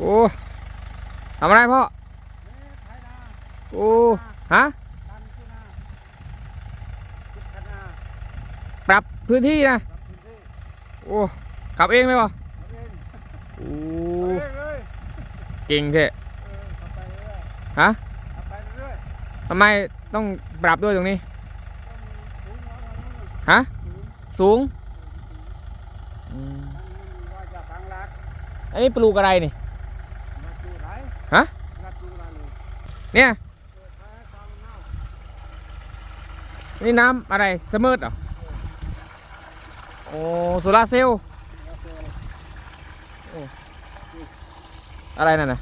โอ้ทำอะไรพ่อโอ้ฮะปรับพื้นที่นะโอ้ขับเองเลยวะโอ้เก่งเทะฮะทำไมต้องปรับด้วยตรงนี้ฮะสูงอันนี้ปลูกอะไรนี่ ฮะเนี่ยนี่น้ำอะไรเสมอดเหรอโอ้โซลาร์เซลล์โอ้อะไรนั่นน่ะ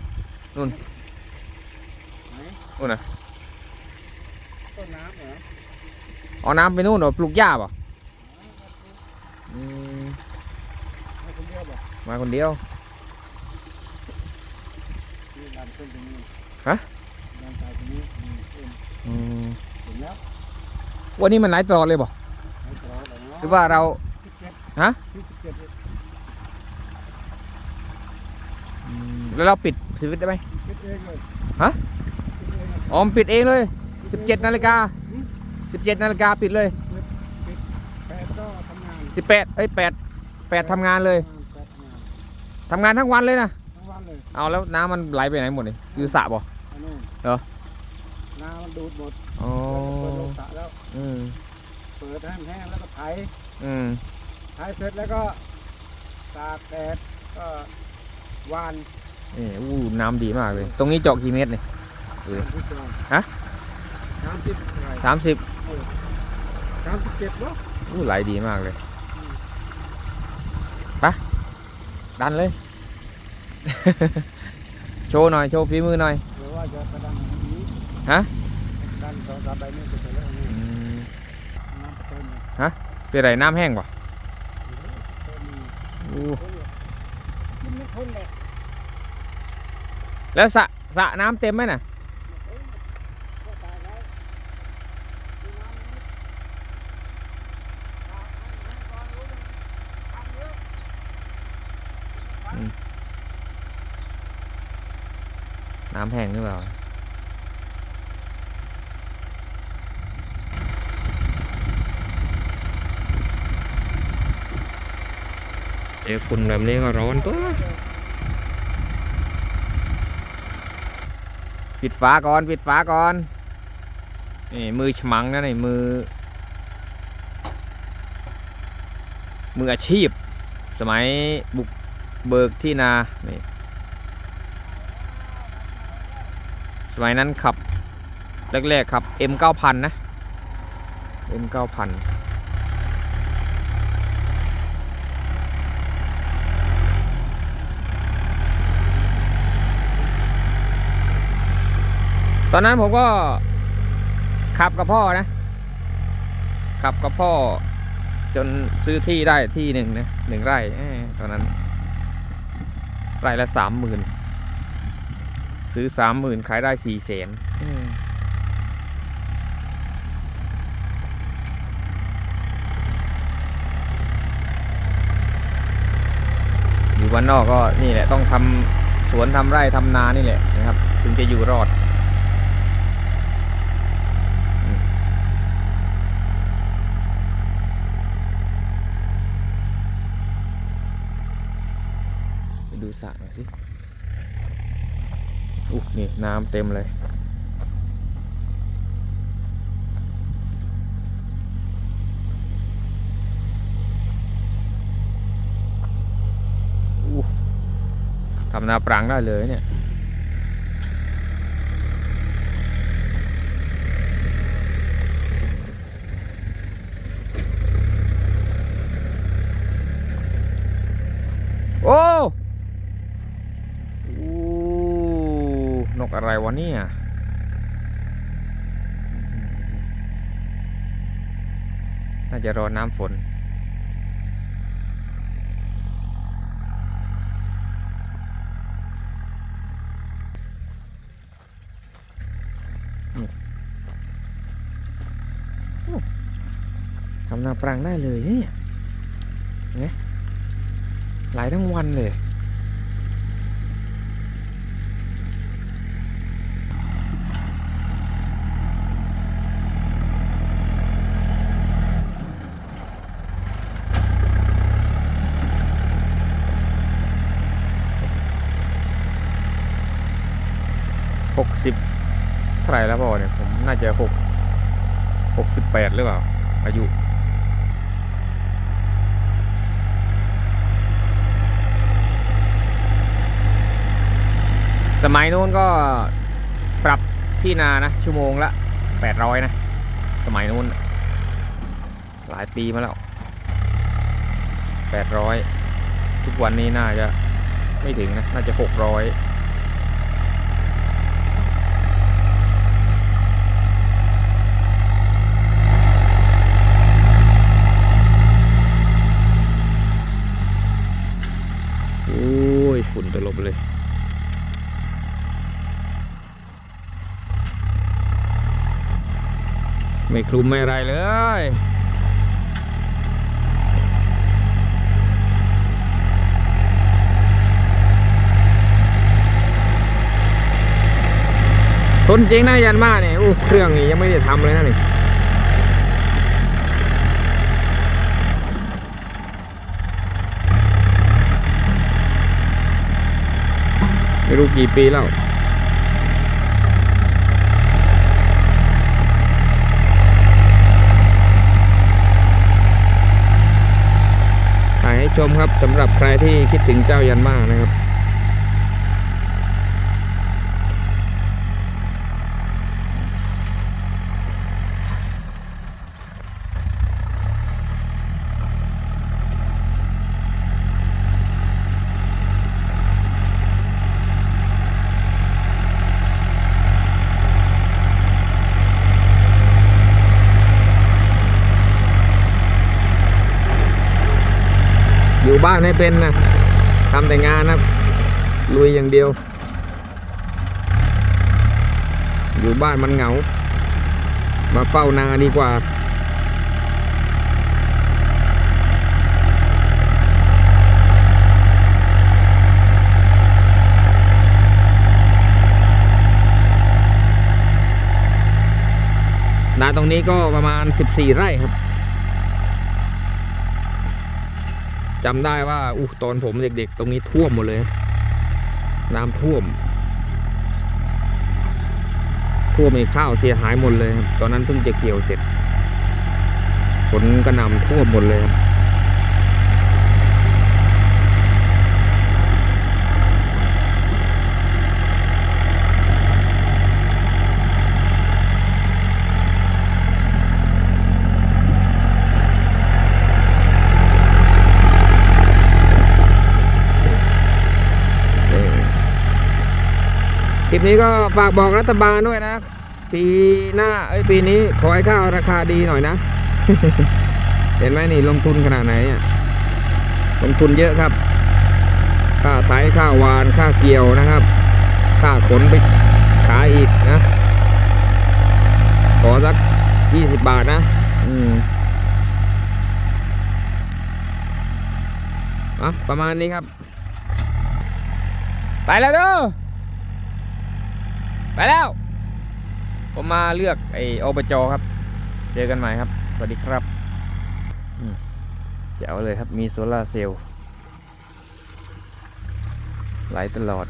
นู่นนู่นน่ะต้นน้ำเหรอเอาน้ำไปนู่นเหรอปลูกหญ้าเปล่ะอืมให้คนเดียวบอกมาคนเดียว ที่ดันขึ้นตรงนี้ฮะดันไปตรงนี้อืมขึ้นอืมถึงแล้ววันนี้มันหลายตลอดเลยบ่ให้ต่อแล้วเนาะหรือว่าเรา สิบเจ็ดฮะที่สิบเจ็ดอืมแล้วเราปิดสวิตช์ได้ไหมคิดเองเลยฮะคิดเองเลยอ๋อมนปิดเองเลย 17นาฬิกา17นาฬิกาปิดเลย แปดก็ทำงาน18เอ้ย8 8ทำงานเลยแปดงานทำงานทั้งวันเลยนะทั้งวัน เลยเอาแล้วน้ำมันไหลไปไหนหมดนี่คือสระบ่ อันนู้นเหรอ น้ำมันดูดหมดอ๋อเปิดลงสระแล้วอืมเปิดให้มันแห้งแล้วก็ไถอืมไถเสร็จแล้วก็ตากแดดก็หวานนี่อู้น้ำดีมากเลย ตรงนี้เจาะกี่เมตรนี่เออที่จองฮะสามสิบไร่สามสิบสามสิบเจ็ดวะอู้ไหลดีมากเลยไปะดันเลย โชว์หน่อย โชว์ฝีมือหน่อย หรือว่าจะกระดังอย่างนี้ ฮะ ดันสองสามใบนี้ไปเสร็จแล้วนี่ อืม น้ำเต็มเลย เป็นไรน้ำแห้งป่ะ เต็มเลย อู้ กินไม่ทนเลย แล้วสระสระน้ำเต็มไหมน่ะ น้ำแห้งหรือเปล่าเจอฝุ่นแบบนี้ก็ร้อนตัวปิดฝาก่อนปิดฝาก่อนนี่มือฉมังนะนี่มือ มืออาชีพ สมัยบุกเบิกที่นานี่ ส มัยนั้นขับแรกๆขับ M 9 0 0 0 นะ M 9 0 0 0 ตอนนั้นผมก็ขับกับพ่อนะ ขับกับพ่อ จนซื้อที่ได้ที่หนึ่งนะหนึ่งไร่ตอนนั้น ไร่ละสามหมื่น ซื้อสามหมื่นขายได้สี่แสนอยู่บ้านนอกก็นี่แหละต้องทำสวนทำไร่ทำนานี่แหละนะครับ ถึงจะอยู่รอดอืมไปดูสระหน่อยสิ อุ๊นี่น้ำเต็มเลยอู้ทำนาปรังได้เลยเนี่ยโอ้ นกอะไรวะเนี่ยน่าจะรอน้ำฝน ทำนาปรังได้เลยเนี่ยห็นไหมไหลทั้งวันเลย หกสิบ ไรแล้วพ่อเนี่ยผมน่าจะหกหกสิบแปดหรือเปล่า อายุสมัยนู้นก็ปรับที่นานะ ชั่วโมงละแปดร้อยนะ สมัยนู้น หลายปีมาแล้วแปดร้อยทุกวันนี้น่าจะไม่ถึงนะ น่าจะหกร้อย โอ้ย ฝุ่นตลบเลย ไม่คลุมไม่อะไรเลยทนจริงนะยันมาเนี่ยอู้เครื่องนี่ยังไม่ได้ทำเลยนะนี่ ไม่รู้กี่ปีแล้วถ่ายให้ชมครับสำหรับใครที่คิดถึงเจ้ายันมานะครับ อยู่บ้านไม่เป็นนะทำแต่งานนะลุยอย่างเดียว อยู่บ้านมันเหงา มาเฝ้านาดีกว่านาตรงนี้ก็ประมาณ 14 ไร่ครับ จำได้ว่าอู้ตอนผมเด็กๆ ตรงนี้ท่วมหมดเลย น้ำท่วม ท่วมในข้าวเสียหายหมดเลย ตอนนั้นเพิ่งจะเกี่ยวเสร็จฝนกระหน่ำท่วมหมดเลย คลิปนี้ก็ฝากบอกรัฐบาลด้วยนะ ปีหน้าเอ้ยปีนี้ขอให้ข้าวราคาดีหน่อยนะ เห็นไหมนี่ลงทุนขนาดไหนลงทุนเยอะครับ ค่าไถค่าหวานค่าเกี่ยวนะครับ ค่าขนไปขายอีกนะ ขอสักยี่สิบบาทนะ อืมอะประมาณนี้ครับ ไปแล้วด้อ ไปแล้ว ผมมาเลือกไอ้อบจครับ เจอกันใหม่ครับ สวัสดีครับอืมแจ๋วเลยครับมีโซลาร์เซลล์ไหลตลอด